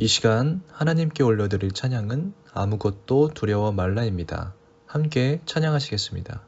이 시간 하나님께 올려드릴 찬양은 아무것도 두려워 말라입니다. 함께 찬양하시겠습니다.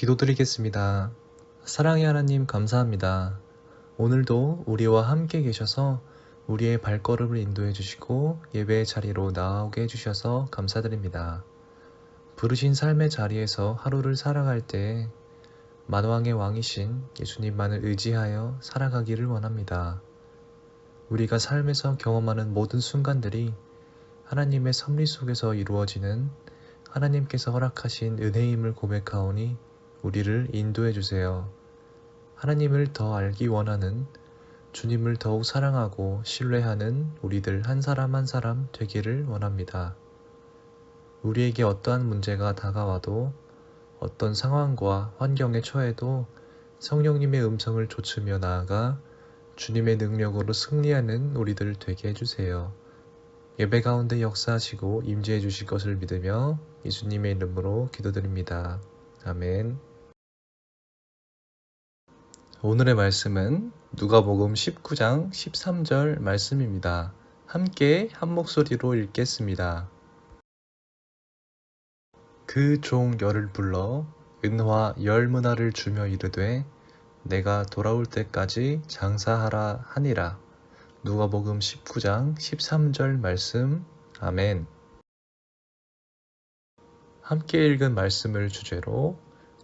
기도드리겠습니다. 사랑의 하나님 감사합니다. 오늘도 우리와 함께 계셔서 우리의 발걸음을 인도해 주시고 예배의 자리로 나오게 해주셔서 감사드립니다. 부르신 삶의 자리에서 하루를 살아갈 때 만왕의 왕이신 예수님만을 의지하여 살아가기를 원합니다. 우리가 삶에서 경험하는 모든 순간들이 하나님의 섭리 속에서 이루어지는 하나님께서 허락하신 은혜임을 고백하오니 우리를 인도해 주세요. 하나님을 더 알기 원하는 주님을 더욱 사랑하고 신뢰하는 우리들 한 사람 한 사람 되기를 원합니다. 우리에게 어떠한 문제가 다가와도 어떤 상황과 환경에 처해도 성령님의 음성을 좇으며 나아가 주님의 능력으로 승리하는 우리들 되게 해주세요. 예배 가운데 역사하시고 임재해 주실 것을 믿으며 예수님의 이름으로 기도드립니다. 아멘. 오늘의 말씀은 누가복음 19장 13절 말씀입니다. 함께 한 목소리로 읽겠습니다. 그 종 열을 불러 은화 열 문화를 주며 이르되 내가 돌아올 때까지 장사하라 하니라. 누가복음 19장 13절 말씀. 아멘. 함께 읽은 말씀을 주제로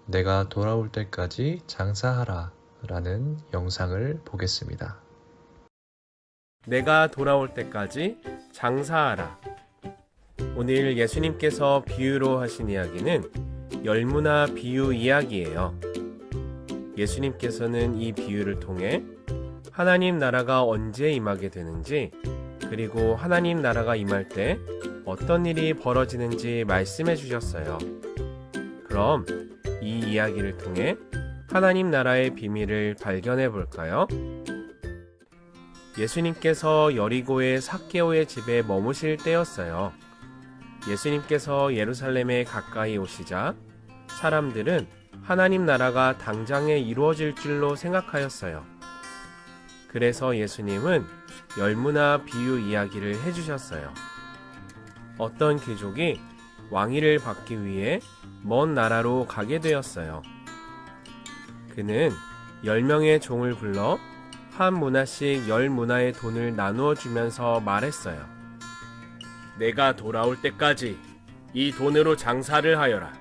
내가 돌아올 때까지 장사하라 라는 영상을 보겠습니다. 내가 돌아올 때까지 장사하라. 오늘 예수님께서 비유로 하신 이야기는 열무나 비유 이야기예요. 예수님께서는 이 비유를 통해 하나님 나라가 언제 임하게 되는지 그리고 하나님 나라가 임할 때 어떤 일이 벌어지는지 말씀해 주셨어요. 그럼 이 이야기를 통해 하나님 나라의 비밀을 발견해 볼까요? 예수님께서 여리고의 사케오의 집에 머무실 때였어요. 예수님께서 예루살렘에 가까이 오시자 사람들은 하나님 나라가 당장에 이루어질 줄로 생각하였어요. 그래서 예수님은 열무나 비유 이야기를 해주셨어요. 어떤 귀족이 왕위를 받기 위해 먼 나라로 가게 되었어요. 그는 열 명의 종을 불러 한 문화씩 열 문화의 돈을 나누어 주면서 말했어요. 내가 돌아올 때까지 이 돈으로 장사를 하여라.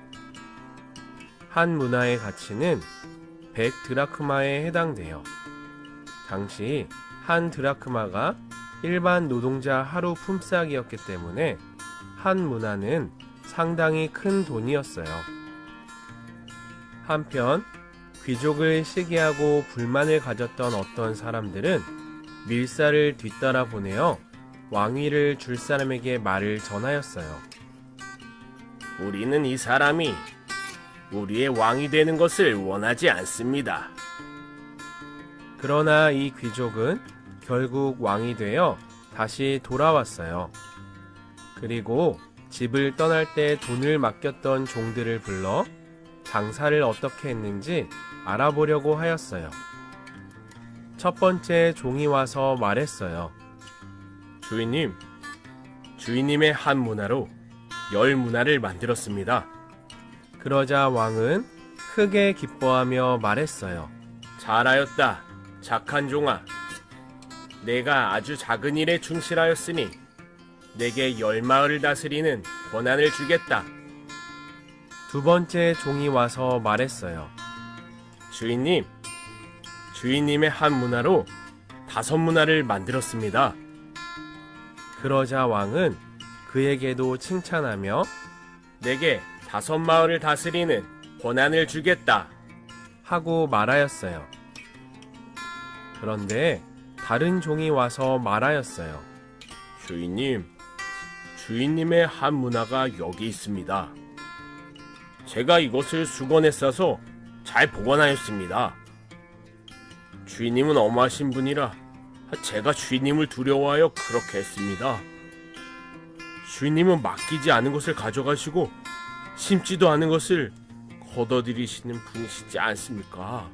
한 문화의 가치는 100 드라크마에 해당돼요. 당시 한 드라크마가 일반 노동자 하루 품삯이었기 때문에 한 문화는 상당히 큰 돈이었어요. 한편 귀족을 시기하고 불만을 가졌던 어떤 사람들은 밀사를 뒤따라 보내어 왕위를 줄 사람에게 말을 전하였어요. 우리는 이 사람이 우리의 왕이 되는 것을 원하지 않습니다. 그러나 이 귀족은 결국 왕이 되어 다시 돌아왔어요. 그리고 집을 떠날 때 돈을 맡겼던 종들을 불러 장사를 어떻게 했는지 알아보려고 하였어요. 첫 번째 종이 와서 말했어요. 주인님, 주인님의 한 문화로 열 문화를 만들었습니다. 그러자 왕은 크게 기뻐하며 말했어요. 잘하였다, 착한 종아. 내가 아주 작은 일에 충실하였으니 내게 열 마을을 다스리는 권한을 주겠다. 두 번째 종이 와서 말했어요. 주인님, 주인님의 한 문화로 다섯 문화를 만들었습니다. 그러자 왕은 그에게도 칭찬하며 내게 다섯 마을을 다스리는 권한을 주겠다 하고 말하였어요. 그런데 다른 종이 와서 말하였어요. 주인님, 주인님의 한 문화가 여기 있습니다. 제가 이것을 수건에 싸서 잘 보관하였습니다. 주인님은 엄하신 분이라 제가 주인님을 두려워하여 그렇게 했습니다. 주인님은 맡기지 않은 것을 가져가시고 심지도 않은 것을 걷어들이시는 분이시지 않습니까?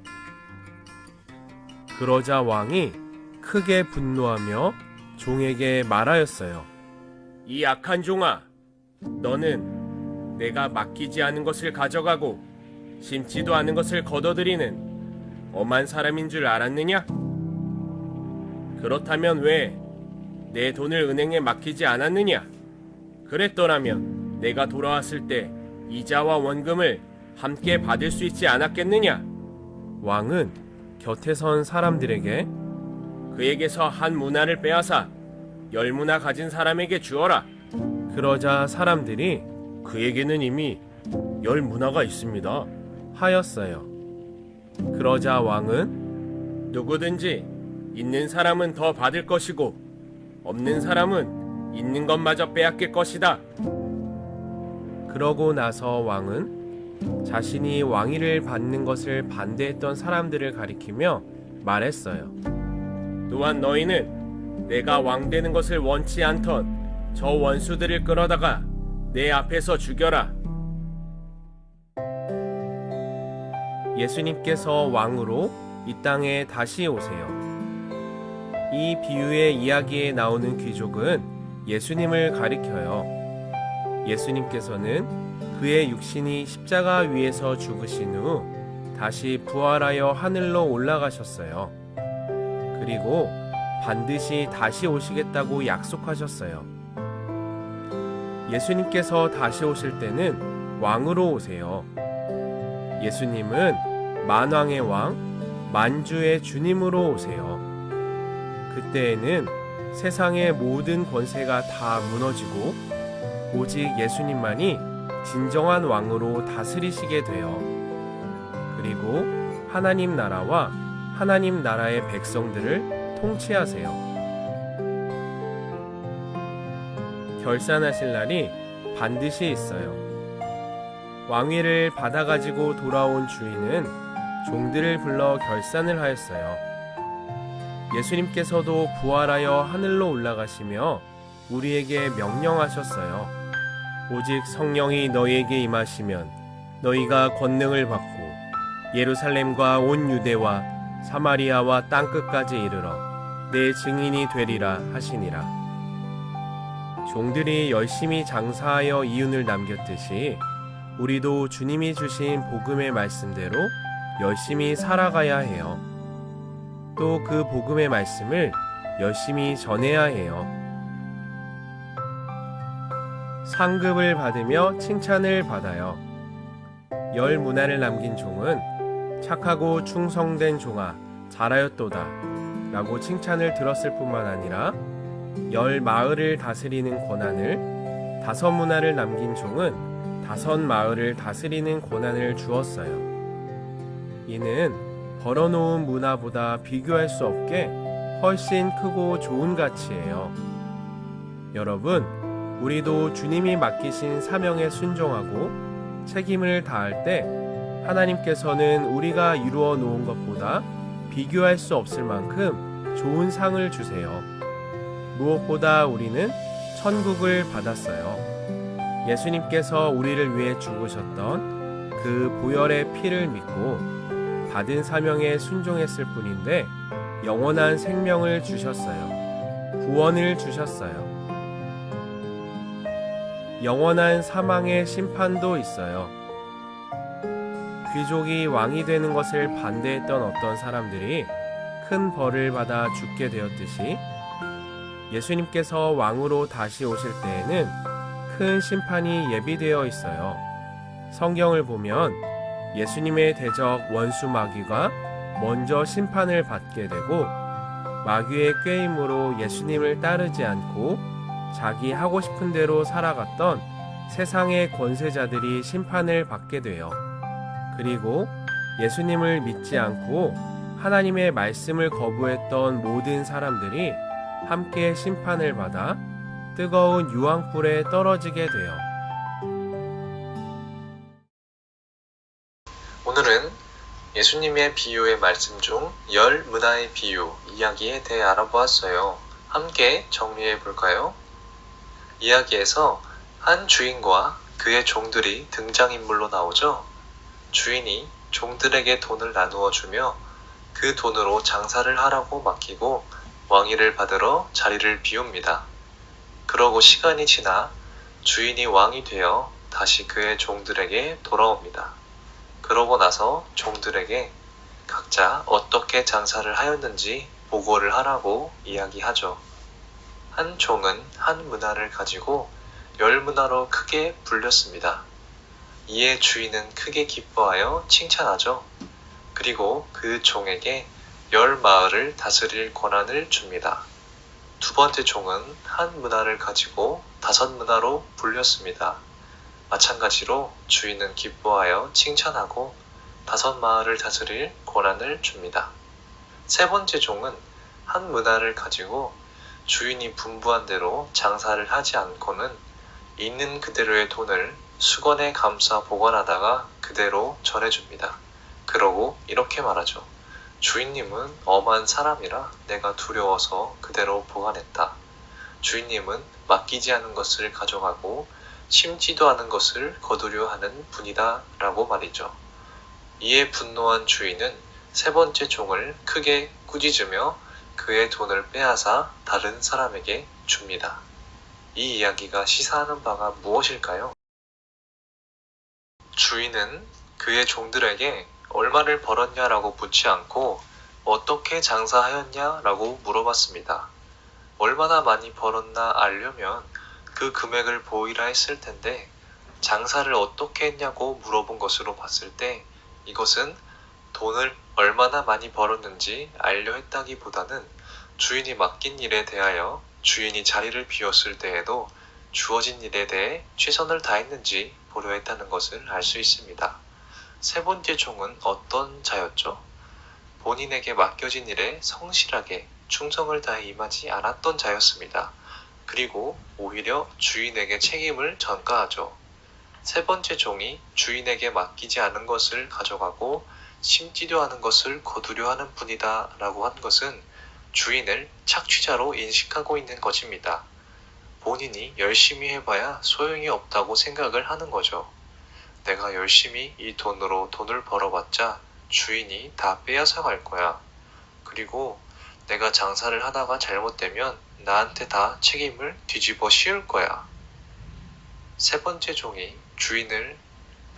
그러자 왕이 크게 분노하며 종에게 말하였어요. 이 악한 종아, 너는 내가 맡기지 않은 것을 가져가고 심지도 않은 것을 걷어들이는 엄한 사람인 줄 알았느냐? 그렇다면 왜 내 돈을 은행에 맡기지 않았느냐? 그랬더라면 내가 돌아왔을 때 이자와 원금을 함께 받을 수 있지 않았겠느냐? 왕은 곁에 선 사람들에게 그에게서 한 문화를 빼앗아 열 문화 가진 사람에게 주어라. 그러자 사람들이 그에게는 이미 열 문화가 있습니다. 하였어요. 그러자 왕은 누구든지 있는 사람은 더 받을 것이고 없는 사람은 있는 것마저 빼앗길 것이다. 그러고 나서 왕은 자신이 왕위를 받는 것을 반대했던 사람들을 가리키며 말했어요. 또한 너희는 내가 왕 되는 것을 원치 않던 저 원수들을 끌어다가 내 앞에서 죽여라. 예수님께서 왕으로 이 땅에 다시 오세요. 이 비유의 이야기에 나오는 귀족은 예수님을 가리켜요. 예수님께서는 그의 육신이 십자가 위에서 죽으신 후 다시 부활하여 하늘로 올라가셨어요. 그리고 반드시 다시 오시겠다고 약속하셨어요. 예수님께서 다시 오실 때는 왕으로 오세요. 예수님은 만왕의 왕, 만주의 주님으로 오세요. 그때에는 세상의 모든 권세가 다 무너지고 오직 예수님만이 진정한 왕으로 다스리시게 돼요. 그리고 하나님 나라와 하나님 나라의 백성들을 통치하세요. 결산하실 날이 반드시 있어요. 왕위를 받아가지고 돌아온 주인은 종들을 불러 결산을 하였어요. 예수님께서도 부활하여 하늘로 올라가시며 우리에게 명령하셨어요. 오직 성령이 너희에게 임하시면 너희가 권능을 받고 예루살렘과 온 유대와 사마리아와 땅 끝까지 이르러 내 증인이 되리라 하시니라. 종들이 열심히 장사하여 이윤을 남겼듯이 우리도 주님이 주신 복음의 말씀대로 열심히 살아가야 해요. 또 그 복음의 말씀을 열심히 전해야 해요. 상급을 받으며 칭찬을 받아요. 열 문화를 남긴 종은 착하고 충성된 종아 잘하였도다 라고 칭찬을 들었을 뿐만 아니라 열 마을을 다스리는 권한을 다섯 문화를 남긴 종은 다섯 마을을 다스리는 권한을 주었어요. 이는 벌어놓은 문화보다 비교할 수 없게 훨씬 크고 좋은 가치예요. 여러분, 우리도 주님이 맡기신 사명에 순종하고 책임을 다할 때 하나님께서는 우리가 이루어 놓은 것보다 비교할 수 없을 만큼 좋은 상을 주세요. 무엇보다 우리는 천국을 받았어요. 예수님께서 우리를 위해 죽으셨던 그 보혈의 피를 믿고 받은 사명에 순종했을 뿐인데 영원한 생명을 주셨어요. 구원을 주셨어요. 영원한 사망의 심판도 있어요. 귀족이 왕이 되는 것을 반대했던 어떤 사람들이 큰 벌을 받아 죽게 되었듯이 예수님께서 왕으로 다시 오실 때에는 큰 심판이 예비되어 있어요. 성경을 보면 예수님의 대적 원수 마귀가 먼저 심판을 받게 되고 마귀의 꾀임으로 예수님을 따르지 않고 자기 하고 싶은 대로 살아갔던 세상의 권세자들이 심판을 받게 돼요. 그리고 예수님을 믿지 않고 하나님의 말씀을 거부했던 모든 사람들이 함께 심판을 받아 뜨거운 유황불에 떨어지게 돼요. 오늘은 예수님의 비유의 말씀 중 열 문화의 비유 이야기에 대해 알아보았어요. 함께 정리해 볼까요? 이야기에서 한 주인과 그의 종들이 등장인물로 나오죠. 주인이 종들에게 돈을 나누어 주며 그 돈으로 장사를 하라고 맡기고 왕위를 받으러 자리를 비웁니다. 그러고 시간이 지나 주인이 왕이 되어 다시 그의 종들에게 돌아옵니다. 그러고 나서 종들에게 각자 어떻게 장사를 하였는지 보고를 하라고 이야기하죠. 한 종은 한 문화를 가지고 열 문화로 크게 불렸습니다. 이에 주인은 크게 기뻐하여 칭찬하죠. 그리고 그 종에게 열 마을을 다스릴 권한을 줍니다. 두 번째 종은 한 문화를 가지고 다섯 문화로 불렸습니다. 마찬가지로 주인은 기뻐하여 칭찬하고 다섯 마을을 다스릴 권한을 줍니다. 세 번째 종은 한 문화를 가지고 주인이 분부한 대로 장사를 하지 않고는 있는 그대로의 돈을 수건에 감싸 보관하다가 그대로 전해줍니다. 그러고 이렇게 말하죠. 주인님은 엄한 사람이라 내가 두려워서 그대로 보관했다. 주인님은 맡기지 않은 것을 가져가고 심지도 않은 것을 거두려 하는 분이다 라고 말이죠. 이에 분노한 주인은 세 번째 종을 크게 꾸짖으며 그의 돈을 빼앗아 다른 사람에게 줍니다. 이 이야기가 시사하는 바가 무엇일까요? 주인은 그의 종들에게 얼마를 벌었냐라고 묻지 않고 어떻게 장사하였냐라고 물어봤습니다. 얼마나 많이 벌었나 알려면 그 금액을 보이라 했을 텐데 장사를 어떻게 했냐고 물어본 것으로 봤을 때 이것은 돈을 얼마나 많이 벌었는지 알려 했다기보다는 주인이 맡긴 일에 대하여 주인이 자리를 비웠을 때에도 주어진 일에 대해 최선을 다했는지 보려 했다는 것을 알 수 있습니다. 세 번째 종은 어떤 자였죠? 본인에게 맡겨진 일에 성실하게 충성을 다해 임하지 않았던 자였습니다. 그리고 오히려 주인에게 책임을 전가하죠. 세 번째 종이 주인에게 맡기지 않은 것을 가져가고 심지도 않은 것을 거두려 하는 분이다 라고 한 것은 주인을 착취자로 인식하고 있는 것입니다. 본인이 열심히 해봐야 소용이 없다고 생각을 하는 거죠. 내가 열심히 이 돈으로 돈을 벌어봤자 주인이 다 빼앗아 갈 거야. 그리고 내가 장사를 하다가 잘못되면 나한테 다 책임을 뒤집어 씌울 거야. 세 번째 종이 주인을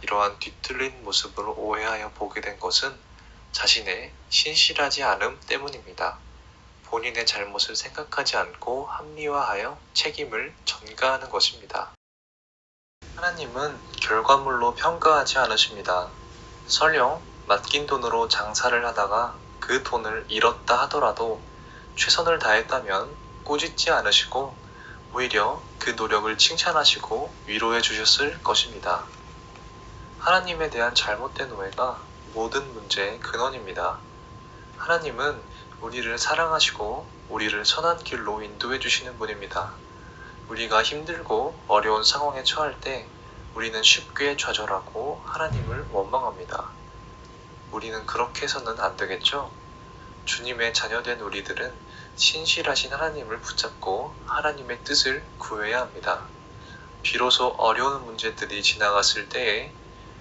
이러한 뒤틀린 모습으로 오해하여 보게 된 것은 자신의 신실하지 않음 때문입니다. 본인의 잘못을 생각하지 않고 합리화하여 책임을 전가하는 것입니다. 하나님은 결과물로 평가하지 않으십니다. 설령 맡긴 돈으로 장사를 하다가 그 돈을 잃었다 하더라도 최선을 다했다면 꾸짖지 않으시고 오히려 그 노력을 칭찬하시고 위로해 주셨을 것입니다. 하나님에 대한 잘못된 오해가 모든 문제의 근원입니다. 하나님은 우리를 사랑하시고 우리를 선한 길로 인도해 주시는 분입니다. 우리가 힘들고 어려운 상황에 처할 때 우리는 쉽게 좌절하고 하나님을 원망합니다. 우리는 그렇게 해서는 안 되겠죠? 주님의 자녀된 우리들은 신실하신 하나님을 붙잡고 하나님의 뜻을 구해야 합니다. 비로소 어려운 문제들이 지나갔을 때에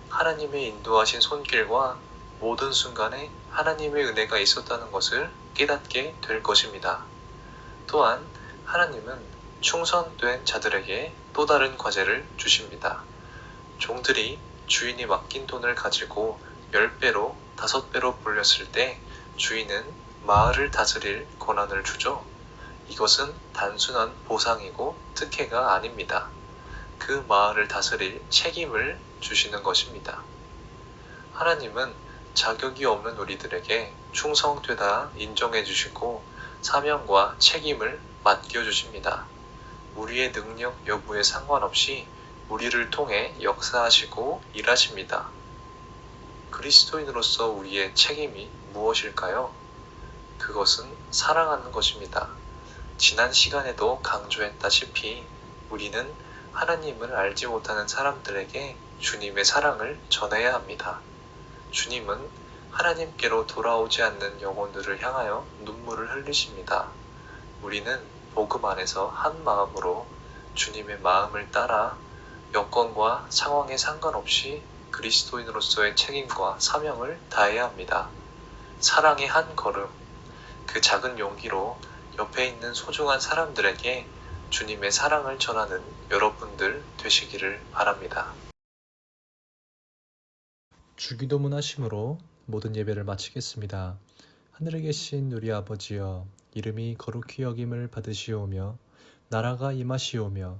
하나님의 인도하신 손길과 모든 순간에 하나님의 은혜가 있었다는 것을 깨닫게 될 것입니다. 또한 하나님은 충성된 자들에게 또 다른 과제를 주십니다. 종들이 주인이 맡긴 돈을 가지고 10배로 5배로 불렸을 때 주인은 마을을 다스릴 권한을 주죠. 이것은 단순한 보상이고 특혜가 아닙니다. 그 마을을 다스릴 책임을 주시는 것입니다. 하나님은 자격이 없는 우리들에게 충성되다 인정해 주시고 사명과 책임을 맡겨 주십니다. 우리의 능력 여부에 상관없이 우리를 통해 역사하시고 일하십니다. 그리스도인으로서 우리의 책임이 무엇일까요? 그것은 사랑하는 것입니다. 지난 시간에도 강조했다시피 우리는 하나님을 알지 못하는 사람들에게 주님의 사랑을 전해야 합니다. 주님은 하나님께로 돌아오지 않는 영혼들을 향하여 눈물을 흘리십니다. 우리는 복음 안에서 한 마음으로 주님의 마음을 따라 여건과 상황에 상관없이 그리스도인으로서의 책임과 사명을 다해야 합니다. 사랑의 한 걸음, 그 작은 용기로 옆에 있는 소중한 사람들에게 주님의 사랑을 전하는 여러분들 되시기를 바랍니다. 주기도문 하심으로 모든 예배를 마치겠습니다. 하늘에 계신 우리 아버지여 이름이 거룩히 여김을 받으시오며 나라가 임하시오며